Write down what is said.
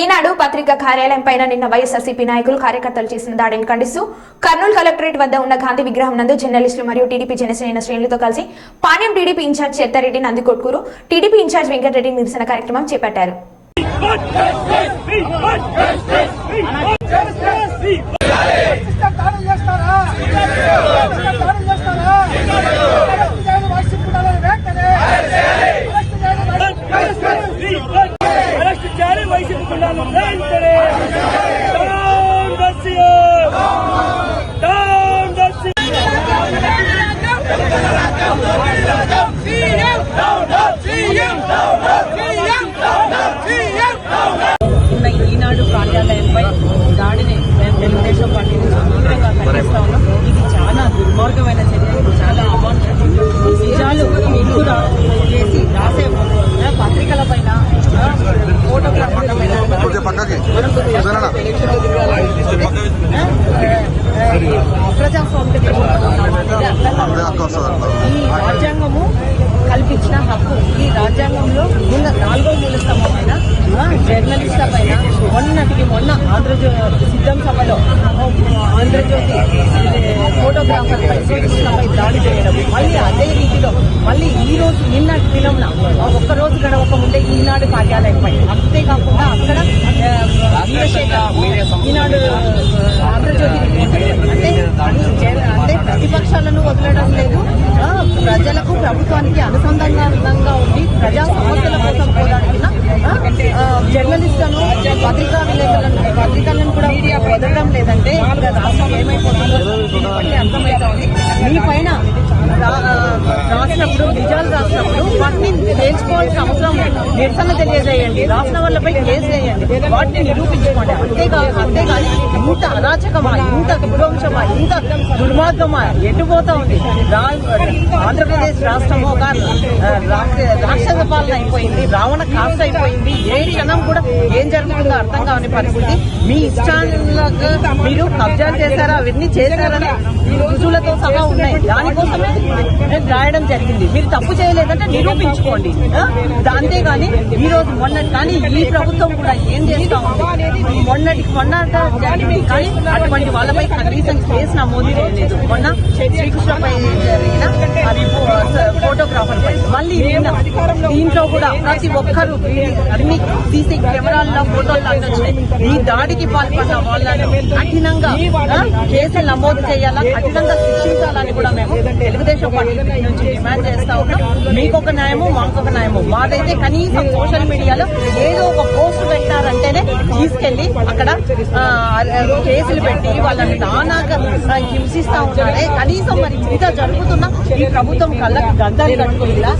ఈనాడు పత్రిక కార్యాలయం పైన నిన్న వైఎస్ఆర్సీపీ నాయకులు కార్యకర్తలు చేసిన దాడిని ఖండిస్తూ కర్నూలు కలెక్టరేట్ వద్ద ఉన్న గాంధీ విగ్రహం నందు జర్నలిస్టులు మరియు టీడీపీ జనసేన శ్రేణులతో కలిసి Panyam TDP incharge Chettareddy Nandikotkur TDP incharge Venkatareddy నిరసన కార్యక్రమం చేపట్టారు. ఈ రాజ్యాంగము కల్పించిన హక్కు. ఈ రాజ్యాంగంలో ఉన్న నాలుగో మూల స్తంభమైన జర్నలిస్ట్ల పైన మొన్నటికి మొన్న ఆంధ్రజ్యోతి సిద్ధం సభలో ఆంధ్రజ్యోతి ఫోటోగ్రాఫర్ పై దాడి చేయడం. మళ్ళీ అదే రీతిలో మళ్ళీ ఈ రోజు నిన్నటి దినంన ఒక్క రోజు గడవక ముందే ఈనాడు కార్యాలయంపై అంతేకాకుండా అక్కడ ఈనాడు వదలడం లేదు. ఆ, ప్రజలకు ప్రభుత్వానికి అనుసంధానంగా ఉండి ప్రజా వాటిని తెలుసుకోవాల్సిన అవసరం నిరసన తెలియజేయండి. రాసిన వాళ్ళపై కేసు వేయండి. వాటిని నిరూపించుకోండి. అంతేకాదు అంతేగాని ఇంత అరాచకమా ఇంత విధ్వంసమా ఇంత దుర్మార్గమా ఎటుపోతా ఉంది? ఆంధ్రప్రదేశ్ రాష్ట్రం ఒక రాక్షస పాలన అయిపోయింది రావణ కాస్త అయిపోయింది ఏ క్షణం కూడా ఏం జరుగుతుందో అర్థం కాని పరిస్థితి. మీ ఇష్టాలకు మీరు కబ్జాలు చేశారా? అవన్నీ చేశారని రుజువులతో సహా ఉన్నాయి. దానికోసమే నేను రాయడం జరిగింది. మీరు తప్పు చేయలేదంటే నిరూపించారు ఆ? అంతేగాని ఈ రోజు మొన్నటి కానీ ఈ ప్రభుత్వం కూడా ఏం చేస్తా ఉంది? మొన్నటి మొన్న కానీ అటువంటి వాళ్ళపై కనీసం కేసు నమోదు లేదు మొన్న శ్రీకృష్ణపై జరిగిన అది మళ్ళీ దీంట్లో కూడా ప్రతి ఒక్కరూ అన్ని సీసీ కెమెరాల్లో ఫోటోలు ఈ దాడికి పాల్పడిన వాళ్ళను కఠినంగా కేసులు నమోదు చేయాలా కఠినంగా శిక్షించాలని కూడా మేము తెలుగుదేశం పార్టీ నుంచి డిమాండ్ చేస్తా ఉన్నాం. మీకొక న్యాయము మాకొక న్యాయము. మాదైతే కనీసం సోషల్ మీడియాలో ఏదో ఒక పోస్ట్ తీసుకెళ్ళి అక్కడ కేసులు పెట్టి వాళ్ళని నానాగా హింసిస్తా ఉన్నారే. కనీసం మరి ఇంత జరుగుతున్నా ఈ ప్రభుత్వం కళ్ళకి గద్దాలు కట్టుకుందా